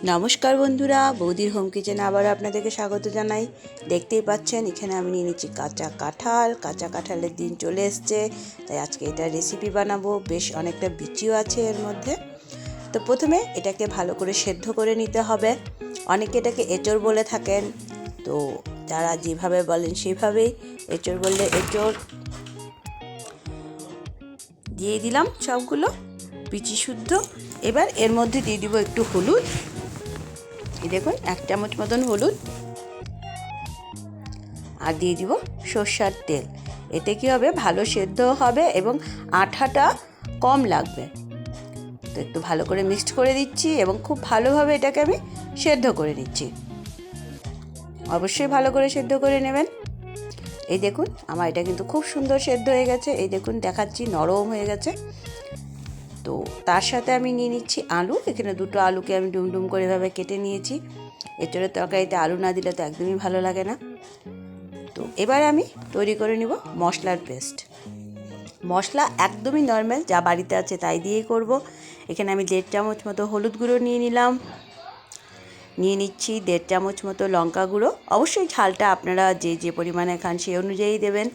নমস্কার বন্ধুরা, বৌদির হোম কিচেনে আবার আপনাদেরকে স্বাগত জানাই। দেখতেই পাচ্ছেন, এখানে আমি নিয়ে নিচ্ছি কাঁচা কাঁঠাল। কাঁচা কাঁঠালের দিন চলে এসছে, তাই আজকে এটা রেসিপি বানাবো। বেশ অনেকটা বিচিও আছে এর মধ্যে। তো প্রথমে এটাকে ভালো করে সেদ্ধ করে নিতে হবে। অনেকে এটাকে এঁচড় বলে থাকেন। তো যারা যেভাবে বলেন সেভাবেই এঁচড় বললে এঁচড়। দিয়ে দিলাম সবগুলো, বিচি শুদ্ধ। এবার এর মধ্যে দিয়ে দিব একটু হলুদ। এই দেখুন, এক চামচ মতন হলুদ। আর দিয়ে দিব সর্ষার তেল। এতে কি হবে? ভালো সেদ্ধ হবে এবং আঠাটা কম লাগবে। তো একটু ভালো করে মিক্সড করে দিচ্ছি এবং খুব ভালোভাবে এটাকে আমি সেদ্ধ করে নিচ্ছি। অবশ্যই ভালো করে সেদ্ধ করে নেবেন। এই দেখুন, আমার এটা কিন্তু খুব সুন্দর সেদ্ধ হয়ে গেছে। এই দেখুন, দেখাচ্ছি, নরম হয়ে গেছে। তো তার সাথে আমি নিয়ে নিচ্ছি আলু। এখানে দুটো আলুকে আমি ডুমডুম করে এভাবে কেটে নিয়েছি। এঁচড়ের তরকারিতে আলু না দিলে তো একদমই ভালো লাগে না। তো এবার আমি তৈরি করে নিব মশলার পেস্ট। মশলা একদমই নর্মাল, যা বাড়িতে আছে তাই দিয়েই করব। এখানে আমি দেড় চামচ মতো হলুদ গুঁড়ো নিয়ে নিলাম। নিয়ে নিচ্ছি দেড় চামচ মতো লঙ্কা গুঁড়ো। অবশ্যই ঝালটা আপনারা যে যে পরিমাণে খান সেই অনুযায়ী দেবেন।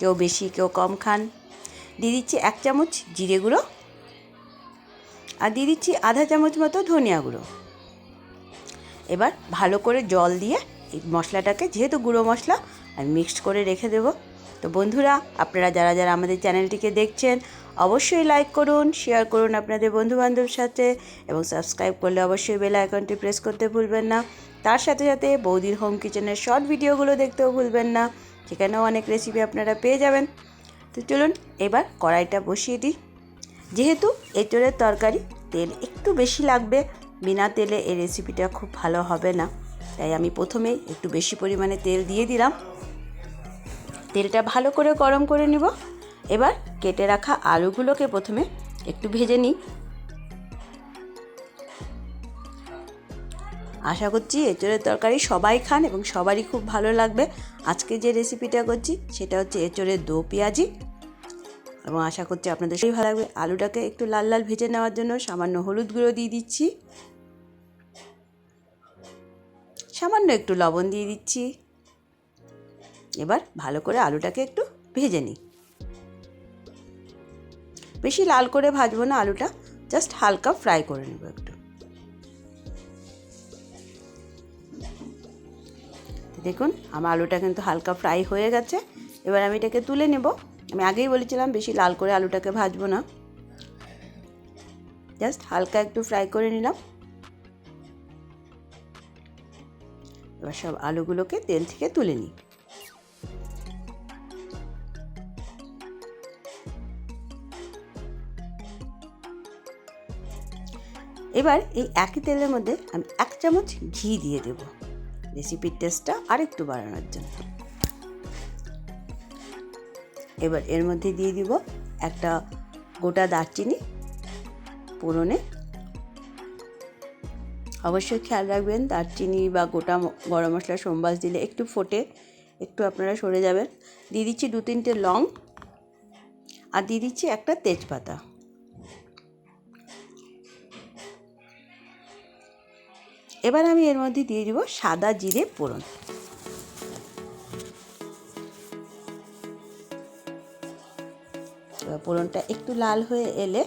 কেউ বেশি, কেউ কম খান। দিয়ে দিচ্ছি এক চামচ জিরে গুঁড়ো। আর দিয়ে দিচ্ছি আধা চামচ মতো ধনিয়া গুঁড়ো। এবার ভালো করে জল দিয়ে এই মশলাটাকে, যেহেতু গুঁড়ো মশলা, আমি মিক্সড করে রেখে দেবো। তো বন্ধুরা, আপনারা যারা যারা আমাদের চ্যানেলটিকে দেখছেন, অবশ্যই লাইক করুন শেয়ার করুন আপনাদের বন্ধুবান্ধবের সাথে, এবং সাবস্ক্রাইব করলে অবশ্যই বেল আইকনটি প্রেস করতে ভুলবেন না। তার সাথে সাথে বৌদির হোম কিচেনের শর্ট ভিডিওগুলো দেখতেও ভুলবেন না। সেখানেও অনেক রেসিপি আপনারা পেয়ে যাবেন। তো চলুন, এবার কড়াইটা বসিয়ে দিই। যেহেতু এঁচড়ের তরকারি তেল একটু বেশি লাগবে, বিনা তেলে এই রেসিপিটা খুব ভালো হবে না। তাই আমি প্রথমেই একটু বেশি পরিমাণে তেল দিয়ে দিলাম। তেলটা ভালো করে গরম করে নিব। এবার কেটে রাখা আলুগুলোকে প্রথমে একটু ভেজে নিই। আশা করছি এঁচড়ের তরকারি সবাই খান এবং সবারই খুব ভালো লাগবে। আজকে যে রেসিপিটা করছি, সেটা হচ্ছে এঁচড়ের দো পেঁয়াজি। এবং আশা করছি আপনাদের সেই ভালো লাগবে। আলুটাকে একটু লাল লাল ভেজে নেওয়ার জন্য সামান্য হলুদ গুঁড়ো দিয়ে দিচ্ছি। সামান্য একটু লবণ দিয়ে দিচ্ছি। এবার ভালো করে আলুটাকে একটু ভেজে নিই। বেশি লাল করে ভাজবো না আলুটা, জাস্ট হালকা ফ্রাই করে নেব একটু। দেখুন, আমার আলুটা কিন্তু হালকা ফ্রাই হয়ে গেছে। এবার আমি এটাকে তুলে নেব। আমি আগেই বলেছিলাম বেশি লাল করে আলুটাকে ভাজবো না। জাস্ট হালকা একটু ফ্রাই করে নিলাম। এবার সব আলুগুলোকে তেল থেকে তুলে নিই। এবার এই একই তেলের মধ্যে আমি এক চামচ ঘি দিয়ে দেব। রেসিপির টেস্টটা আরেকটু বাড়ানোর জন্য। এবার এর মধ্যে দিয়ে দিব একটা গোটা দারচিনি পুরনে অবশ্যই খেয়াল রাখবেন, দারচিনি বা গোটা গরম মশলা সোমবাস দিলে একটু ফোটে, একটু আপনারা সরে যাবেন। দিয়ে দিচ্ছি দু তিনটে লং আর দিয়ে দিচ্ছি একটা তেজপাতা। এবার আমি এর মধ্যে দিয়ে দিব সাদা জিরে পোড়ন পোড়নটা একটু লাল হয়ে এলে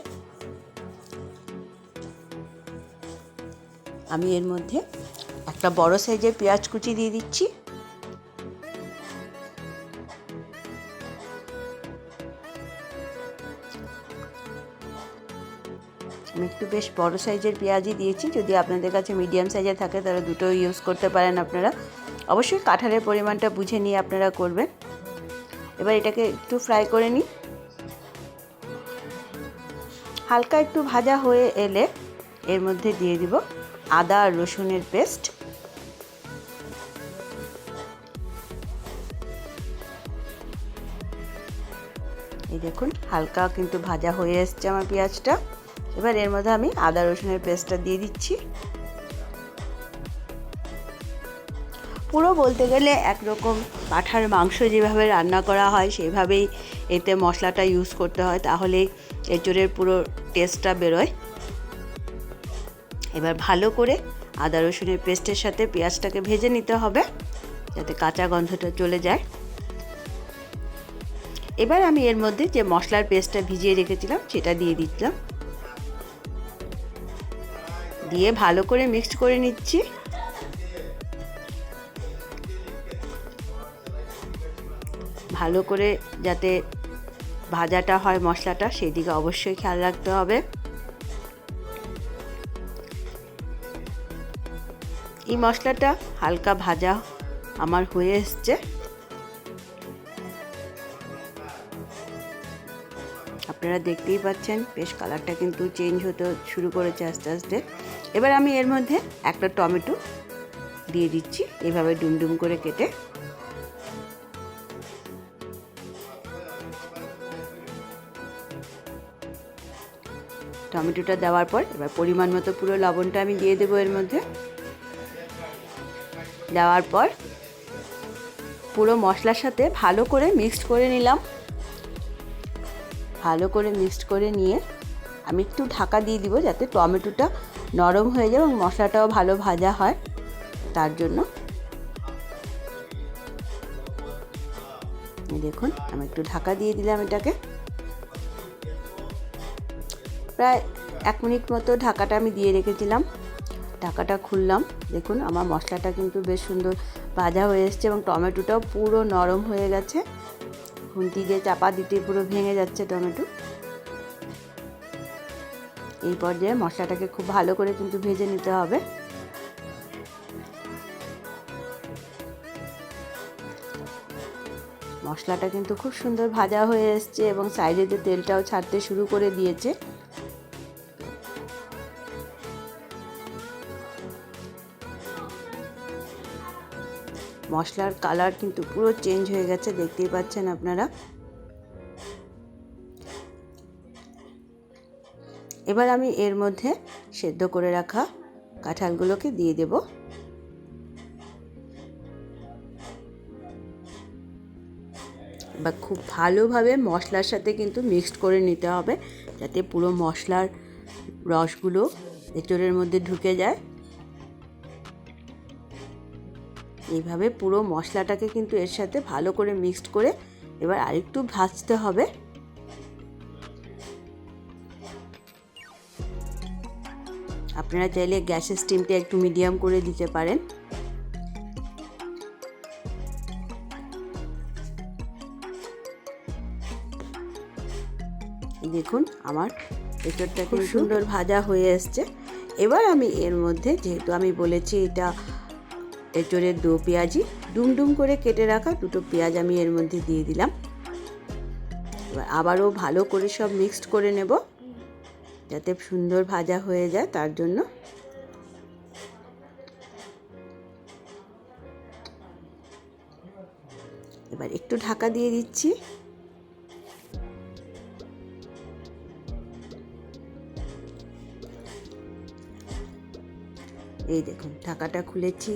আমি এর মধ্যে একটা বড় সাইজের পেঁয়াজ কুচি দিয়ে দিচ্ছি। আমি একটু বেশ বড় সাইজের পেঁয়াজই দিয়েছি। যদি আপনাদের কাছে মিডিয়াম সাইজের থাকে, তাহলে দুটো ইউজ করতে পারেন আপনারা। অবশ্যই কাঁঠালের পরিমাণটা বুঝে নিয়ে আপনারা করবেন। এবার এটাকে একটু ফ্রাই করে নিই। হালকা একটু ভাজা হয়ে এলে এর মধ্যে দিয়ে দিব আদা আর রসুনের পেস্ট। এই দেখুন, হালকা কিন্তু ভাজা হয়ে এসছে আমার পেঁয়াজটা। এবার এর মধ্যে আমি আদা রসুনের পেস্টটা দিয়ে দিচ্ছি। পুরো বলতে গেলে একরকম পাঠার মাংস যেভাবে রান্না করা হয়, সেভাবেই এতে মশলাটা ইউজ করতে হয়, তাহলেই এঁচড়ের পুরো টেস্টটা বেরোয়। এবার ভালো করে আদা রসুনের পেস্টের সাথে পেঁয়াজটাকে ভেজে নিতে হবে, যাতে কাঁচা গন্ধটা চলে যায়। এবার আমি এর মধ্যে যে মশলার পেস্টটা ভিজিয়ে রেখেছিলাম, সেটা দিয়ে দিচ্ছিলাম। দিয়ে ভালো করে মিক্সড করে নিচ্ছি। ভালো করে যাতে ভাজাটা হয় মশলাটা সেই দিকে অবশ্যই খেয়াল রাখতে হবে। এই মশলাটা হালকা ভাজা আমার হয়ে এসছে। আপনারা দেখতেই পাচ্ছেন, বেশ কালারটা কিন্তু চেঞ্জ হতে শুরু করেছে আস্তে আস্তে। এবার আমি এর মধ্যে একটা টমেটো দিয়ে দিচ্ছি, এভাবে ডুমডুম করে কেটে। টমেটোটা দেওয়ার পর এবার পরিমাণ মতো পুরো লবণটা আমি দিয়ে দেবো এর মধ্যে। দেওয়ার পর পুরো মশলার সাথে ভালো করে মিক্সড করে নিলাম। ভালো করে মিক্সড করে নিয়ে আমি একটু ঢাকা দিয়ে দিব যাতে টমেটোটা নরম হয়ে যায় এবং মশলাটাও ভালো ভাজা হয় তার জন্য। দেখুন, আমি একটু ঢাকা দিয়ে দিলাম এটাকে। প্রায় এক মিনিট মতো ঢাকাটা আমি দিয়ে রেখেছিলাম। ঢাকাটা খুললাম। দেখুন, আমার মশলাটা কিন্তু বেশ সুন্দর ভাজা হয়ে এসছে এবং টমেটোটাও পুরো নরম হয়ে গেছে। খুন্তি দিয়ে চাপা দিতে পুরো ভেঙে যাচ্ছে টমেটো। এই পর্যায়ে মশলাটাকে খুব ভালো করে কিন্তু ভেজে নিতে হবে। মশলাটা কিন্তু খুব সুন্দর ভাজা হয়ে এসছে এবং সাইডে যে তেলটাও ছাড়তে শুরু করে দিয়েছে। মশলার কালার কিন্তু পুরো চেঞ্জ হয়ে গেছে, দেখতেই পাচ্ছেন আপনারা। এবার আমি এর মধ্যে সেদ্ধ করে রাখা কাঁঠালগুলোকে দিয়ে দেব। বা খুব ভালোভাবে মশলার সাথে কিন্তু মিক্সড করে নিতে হবে, যাতে পুরো মশলার রসগুলো এঁচড়ের মধ্যে ঢুকে যায়। এইভাবে পুরো মশলাটাকে কিন্তু এর সাথে ভালো করে মিক্সড করে এবার আরেকটু ভাজতে হবে। আপনারা চাইলে গ্যাসের স্টিমটা একটু মিডিয়াম করে দিতে পারেন। দেখুন আমার এঁচড়টা খুব সুন্দর ভাজা হয়ে এসছে। এবার আমি এর মধ্যে যেহেতু আমি বলেছি এটা এঁচড়ের দু পেঁয়াজি, ডুমডুম করে কেটে রাখা দুটো পেঁয়াজ আমি এর মধ্যে দিয়ে দিলাম। এবার আবারও ভালো করে সব মিক্সড করে নেব, যাতে সুন্দর ভাজা হয়ে যায় তার জন্য। এবার একটু ঢাকা দিয়ে দিচ্ছি। এই দেখুন, ঢাকাটা খুলেছি।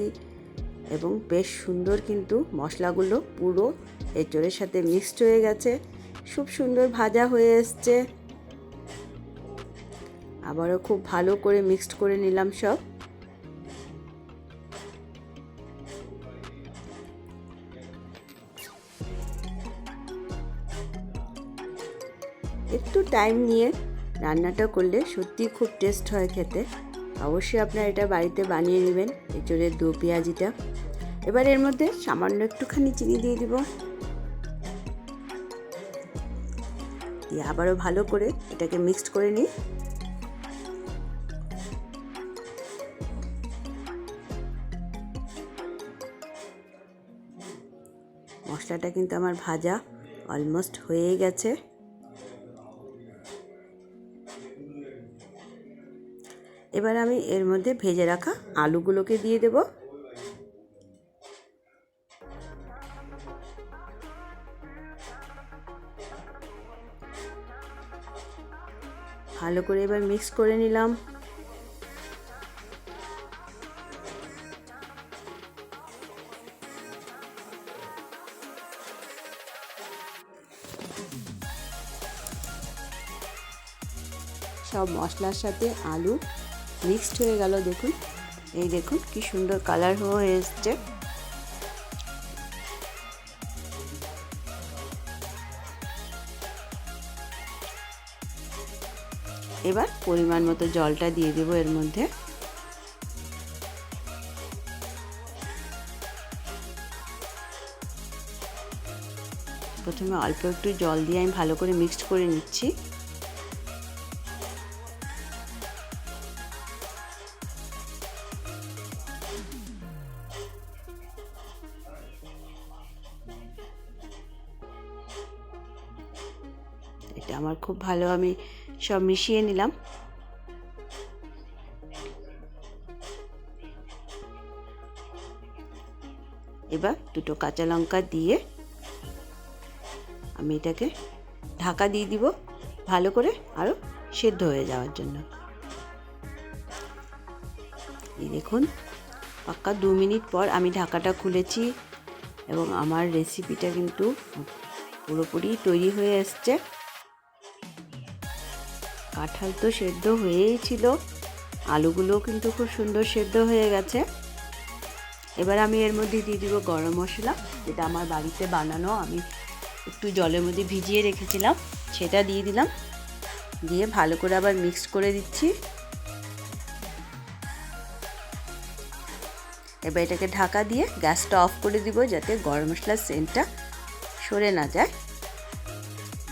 এবং বেশ সুন্দর কিন্তু মশলাগুলো পুরো এঁচড়ের সাথে মিক্সড হয়ে গেছে। খুব সুন্দর ভাজা হয়ে এসছে। আবারও খুব ভালো করে মিক্সড করে নিলাম সব। একটু টাইম নিয়ে রান্নাটা করলে সত্যি খুব টেস্ট হয় খেতে। অবশ্যই আপনারা এটা বাড়িতে বানিয়ে নেবেন। এঁচড়ের দু পেঁয়াজিটা। এবার এর মধ্যে সামান্য একটুখানি চিনি দিয়ে দিব। দিয়ে আবারও ভালো করে এটাকে মিক্সড করে নিই। মশলাটা কিন্তু আমার ভাজা অলমোস্ট হয়ে গেছে। এবার আমি এর মধ্যে ভেজে রাখা আলুগুলোকে দিয়ে দেব। ভালো করে এবার মিক্স করে নিলাম। সব মশলার সাথে আলু মিক্সড হয়ে গেল দেখুন। এই দেখুন কি সুন্দর কালার হয়ে এসছে। এবার পরিমাণ মতো জলটা দিয়ে দেবো এর মধ্যে। প্রথমে অল্প একটু জল দিয়ে আমি ভালো করে মিক্সড করে নিচ্ছি। এটা আমার খুব ভালো আমি সব মিশিয়ে নিলাম। এবার দুটো কাঁচা লঙ্কা দিয়ে আমি এটাকে ঢাকা দিয়ে দিব ভালো করে আরও সেদ্ধ হয়ে যাওয়ার জন্য। এই দেখুন, পাক্কা দু মিনিট পর আমি ঢাকাটা খুলেছি এবং আমার রেসিপিটা কিন্তু পুরোপুরি তৈরি হয়ে এসছে। কাঁঠাল তো সেদ্ধ হয়েই ছিল। আলুগুলোও কিন্তু খুব সুন্দর সেদ্ধ হয়ে গেছে। এবার আমি এর মধ্যে দিয়ে দিব গরম মশলা, যেটা আমার বাড়িতে বানানো। আমি একটু জলের মধ্যে ভিজিয়ে রেখেছিলাম, সেটা দিয়ে দিলাম। দিয়ে ভালো করে আবার মিক্স করে দিচ্ছি। এবার এটাকে ঢাকা দিয়ে গ্যাসটা অফ করে দিব, যাতে গরম মশলার সেন্টটা সরে না যায়।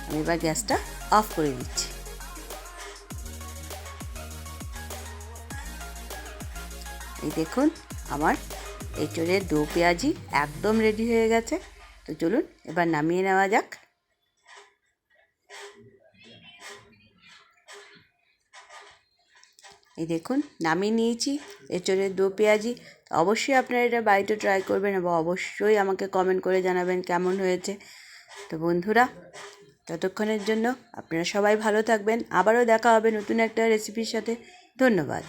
আমি এবার গ্যাসটা অফ করে দিচ্ছি। এই দেখুন, আমার এঁচড়ের দো পেঁয়াজি একদম রেডি হয়ে গেছে। তো চলুন, এবার নামিয়ে নেওয়া যাক। এই দেখুন, নামিয়ে নিয়েছি এঁচড়ের দো পেঁয়াজি। অবশ্যই আপনারা এটা বাড়িতে ট্রাই করবেন এবং অবশ্যই আমাকে কমেন্ট করে জানাবেন কেমন হয়েছে। তো বন্ধুরা, ততক্ষণের জন্য আপনারা সবাই ভালো থাকবেন। আবারও দেখা হবে নতুন একটা রেসিপির সাথে। ধন্যবাদ।